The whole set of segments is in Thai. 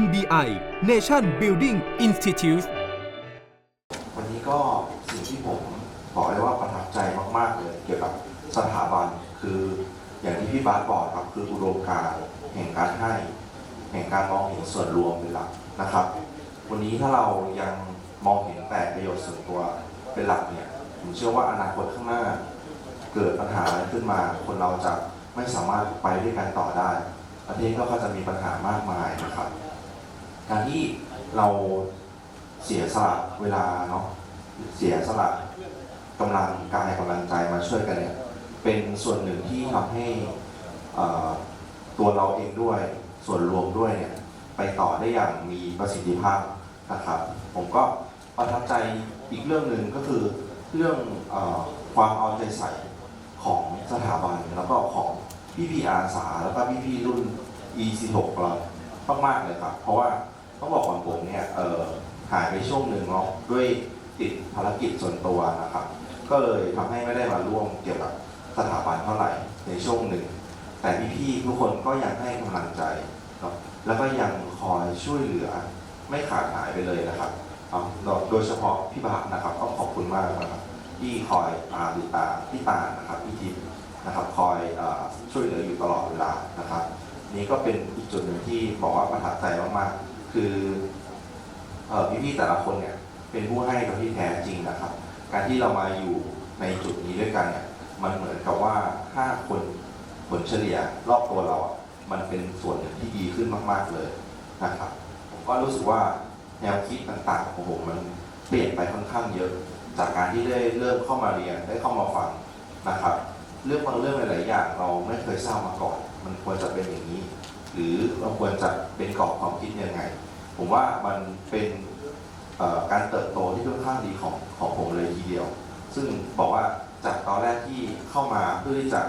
NBI Nation Building Institute วันนี้ก็สิ่งที่ผมบอกเลยว่าประทับใจมาก ๆ เลย เกี่ยวกับสถาบันคืออย่างที่พี่บาสบอกครับคืออุดมการแห่งการให้ แห่งการมองเห็นส่วนรวมเป็นหลักนะครับ วันนี้ถ้าเรายังมองเห็นแต่ประโยชน์ส่วนตัวเป็นหลักเนี่ยผมเชื่อว่าอนาคตข้างหน้า เกิดปัญหาอะไรขึ้นมา คนเราจะไม่สามารถไปด้วยกันต่อได้ ประเทศก็จะมีปัญหามากมายนะ การที่เราเสียสละเวลาเนาะเสียสละกำลังกายกำลังใจมาช่วยกันเนี่ยเป็นส่วนหนึ่งที่ทำให้ตัวเราเองด้วยส่วนรวมด้วยเนี่ยไปต่อได้อย่างมีประสิทธิภาพนะครับ ผมก็ประทับใจอีกเรื่องหนึ่งก็คือเรื่องอความเอาใจใส่ของสถาบันแล้วก็ของพี่พี่อาสาแล้วก็พี่พี่รุ่น E46 เรามากๆเลยครับ เพราะว่า ต้องบอกก่อนผมเนี่ยเออหายไปช่วงหนึ่งเนาะด้วยติดภารกิจส่วนตัวนะครับ ก็เลยทำให้ไม่ได้มาร่วมเกี่ยวกับสถาบันเท่าไหร่ในช่วงหนึ่ง แต่พี่ๆทุกคนก็ยังให้กำลังใจเนาะแล้วก็ยังคอยช่วยเหลือไม่ขาดหายไปเลยนะครับโดยเฉพาะพี่บาทนะครับต้องขอบคุณมากนะครับที่คอยตามติดตาพี่ตานะครับพี่ทิพย์นะครับคอยช่วยเหลืออยู่ตลอดเวลานะครับ นี่ก็เป็นอีกจุดหนึ่งที่บอกว่าประทับใจมากๆ คือพี่ๆแต่ละคนเนี่ยเป็นผู้ให้โดยที่แท้จริงนะครับ การที่เรามาอยู่ในจุดนี้ด้วยกันเนี่ยมันเหมือนกับว่าถ้าคนผลเฉลี่ยรอบตัวเราอะมันเป็นส่วนหนึ่งที่ดีขึ้นมากๆเลยนะครับ ผมก็รู้สึกว่าแนวคิดต่างๆของผมมันเปลี่ยนไปค่อนข้างเยอะ จากการที่ได้เริ่มเข้ามาเรียนได้เข้ามาฟังนะครับ เรื่องบางเรื่องหลายๆอย่างเราไม่เคยทราบมาก่อน มันควรจะเป็นอย่างนี้ หรือเราควรจะเป็นกรอบความคิดยังไง ผมว่ามันเป็นการเติบโตที่ค่อนข้างดีของของผมเลยทีเดียว ซึ่งบอกว่าจากตอนแรกที่เข้ามาเพื่อที่จะ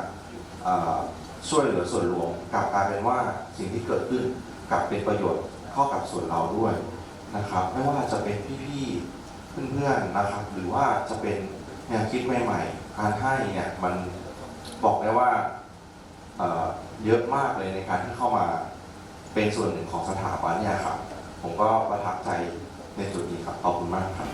ช่วยเหลือส่วนรวมกลับกลายเป็นว่าสิ่งที่เกิดขึ้นกลับเป็นประโยชน์เข้ากับส่วนเราด้วยนะครับ ไม่ว่าจะเป็นพี่ๆเพื่อนๆนะครับ หรือว่าจะเป็นแนวคิดใหม่ๆการให้เนี่ยมันบอกได้ว่า เยอะมากเลยในการที่เข้ามาเป็นส่วนหนึ่งของสถาบันเนี่ยครับ ผมก็ประทับใจในจุดนี้ครับ ขอบคุณมากครับ